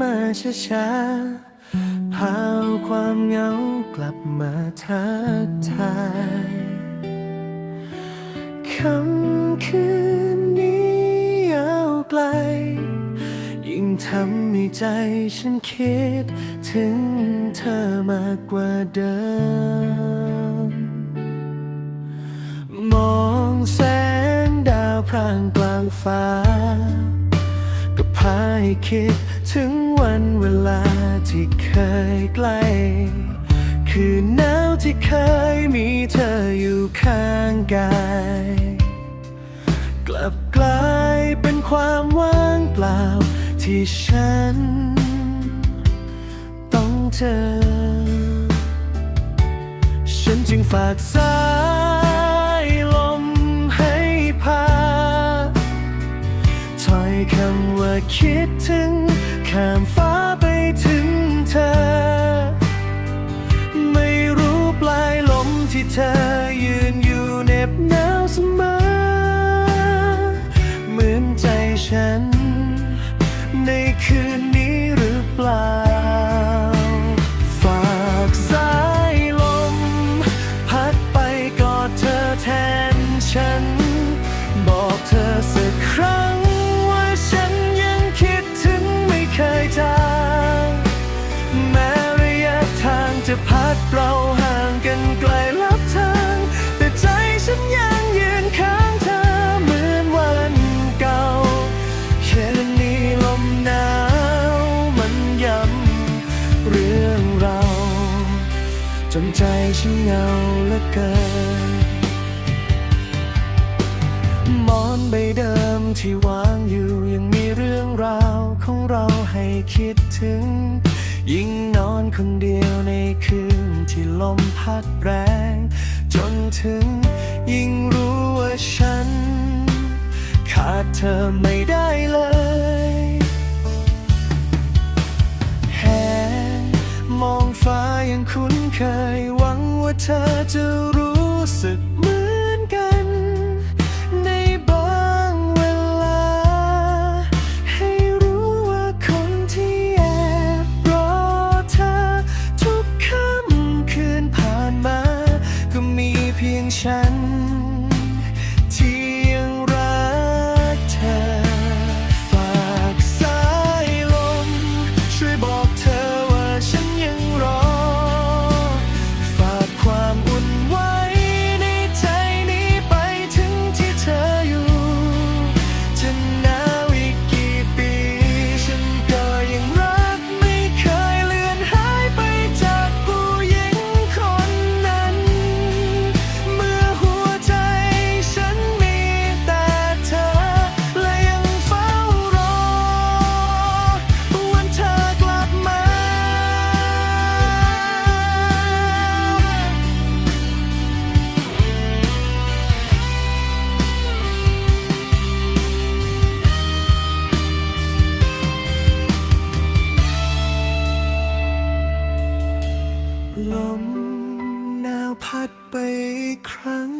มาช้าๆพาเอาความเหงากลับมาทักทายค่ำคืนนี้ยาวไกล ยิ่งทำให้ใจฉันคิด ถึงเธอมากกว่าเดิม มองแสงดาวพรางกลางฟ้า ก็พาให้คิด ถึงวันเวลาที่เคยใกล้ คือหนาวที่เคยมีเธออยู่ข้างกาย กลับกลายเป็นความว่างเปล่าที่ฉัน ต้องเจอ ฉันจึงฝากสาย อยคำว่าคิดถึงข้ามฟ้าไปถึงเธอ ไม่รู้ปลายลมที่เธอยืนอยู่เหน็บหนาวเสมอ เหมือนใจฉัน ในคืน เราห่างกันไกลลับทางแต่ใจฉันยังยืนข้างเธอเหมือนวันเก่าแค่นี้ลมหนาวมันย้ำเรื่องเราจนใจฉันเหงาเหลือเกินมอนใบเดิมที่วางอยู่ยังมีเรื่องราวของเราให้คิดถึง คนเดียวในคืนที่ลมพัดแรง จนถึงยิ่งรู้ว่าฉัน ขาดเธอไม่ได้เลยแหงมองฟ้ายังคุ้นเคย หวังว่าเธอจะรู้สึก มหนาวพัดไปอีกครั้ง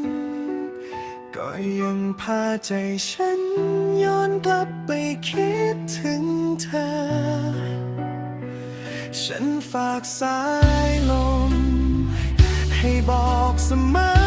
ก็ยังพาใจฉันย้อนกลับไปคิดถึงเธอ ฉันฝากสายลม ให้บอกเสมอ